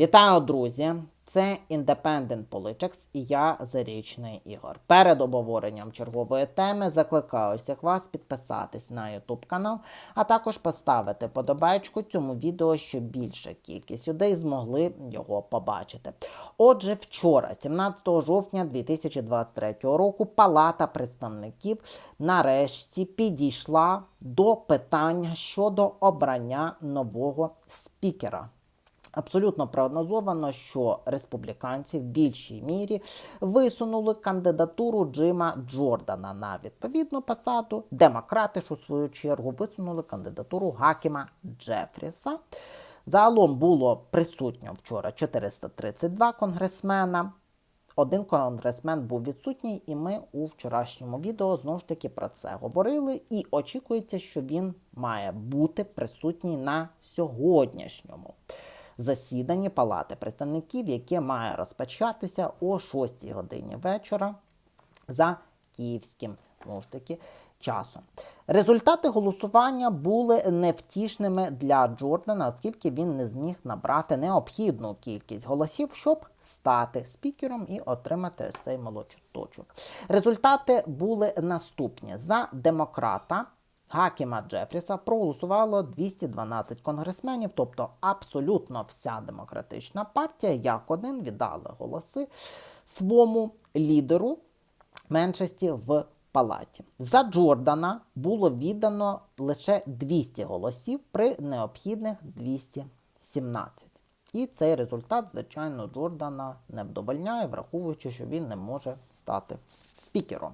Вітаю, друзі! Це Independent Politics і я Зарічний Ігор. Перед обговоренням чергової теми закликаю всіх вас підписатись на YouTube канал, а також поставити подобайку цьому відео, щоб більша кількість людей змогли його побачити. Отже, вчора, 17 жовтня 2023 року, Палата представників нарешті підійшла до питання щодо обрання нового спікера. Абсолютно прогнозовано, що республіканці в більшій мірі висунули кандидатуру Джима Джордана на відповідну посаду. Демократи ж у свою чергу висунули кандидатуру Гакіма Джефріса. Загалом було присутньо вчора 432 конгресмена. Один конгресмен був відсутній, і ми у вчорашньому відео знову ж таки про це говорили. І очікується, що він має бути присутній на сьогоднішньому засіданні Палати представників, яке має розпочатися о 6 годині вечора за київським знову ж таки, часом. Результати голосування були невтішними для Джордана, оскільки він не зміг набрати необхідну кількість голосів, щоб стати спікером і отримати цей молочоточок. Результати були наступні: за демократа. Гакіма Джефріса проголосувало 212 конгресменів, тобто абсолютно вся демократична партія, як один віддали голоси своєму лідеру меншості в палаті. За Джордана було віддано лише 200 голосів при необхідних 217. І цей результат, звичайно, Джордана не вдовольняє, враховуючи, що він не може стати спікером.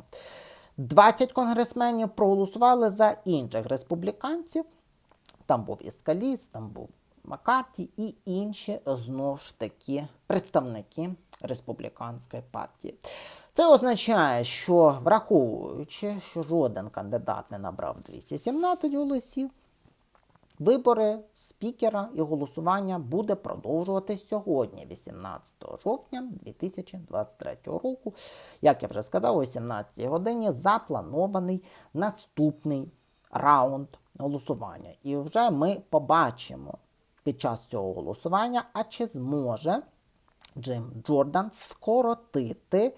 20 конгресменів проголосували за інших республіканців. Там був Іскаліс, там був Маккарті і інші знову ж таки представники республіканської партії. Це означає, що враховуючи, що жоден кандидат не набрав 217 голосів, Вибори спікера і голосування буде продовжуватись сьогодні, 18 жовтня 2023 року. Як я вже сказав, о 17 годині запланований наступний раунд голосування. І вже ми побачимо під час цього голосування, а чи зможе Джим Джордан скоротити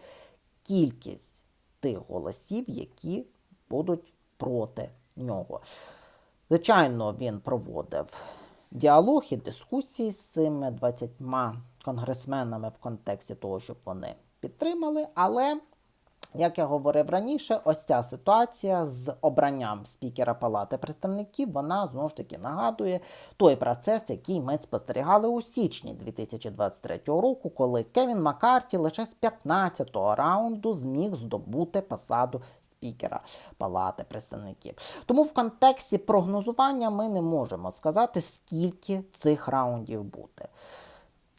кількість тих голосів, які будуть проти нього. Звичайно, він проводив діалог і дискусії з цими 20 конгресменами в контексті того, щоб вони підтримали. Але, як я говорив раніше, ось ця ситуація з обранням спікера Палати представників, вона знову ж таки нагадує той процес, який ми спостерігали у січні 2023 року, коли Кевін Маккарті лише з 15-го раунду зміг здобути посаду спікера Палати представників. Тому в контексті прогнозування ми не можемо сказати, скільки цих раундів буде.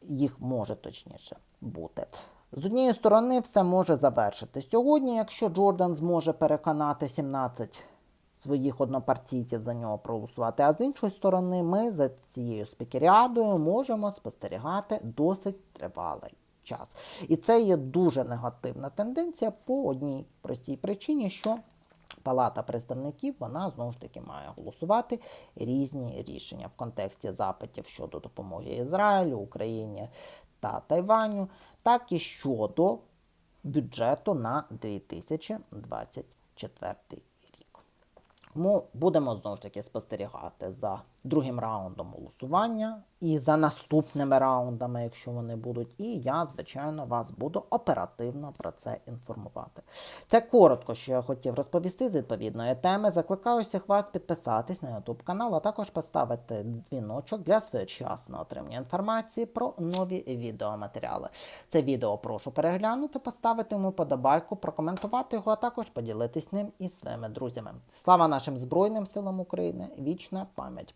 Їх може точніше бути. З однієї сторони, все може завершити сьогодні, якщо Джордан зможе переконати 17 своїх однопартійців за нього проголосувати. А з іншої сторони, ми за цією спікеріадою можемо спостерігати досить тривалий час. І це є дуже негативна тенденція по одній простій причині, що Палата представників вона знову ж таки має голосувати різні рішення в контексті запитів щодо допомоги Ізраїлю, Україні та Тайваню, так і щодо бюджету на 2024 рік. Тому будемо знову ж таки спостерігати за другим раундом голосування і за наступними раундами, якщо вони будуть. І я, звичайно, вас буду оперативно про це інформувати. Це коротко, що я хотів розповісти з відповідної теми. Закликаю всіх вас підписатись на YouTube канал, а також поставити дзвіночок для своєчасного отримання інформації про нові відеоматеріали. Це відео прошу переглянути, поставити йому подобайку, прокоментувати його, а також поділитись ним із своїми друзями. Слава нашим Збройним силам України! Вічна пам'ять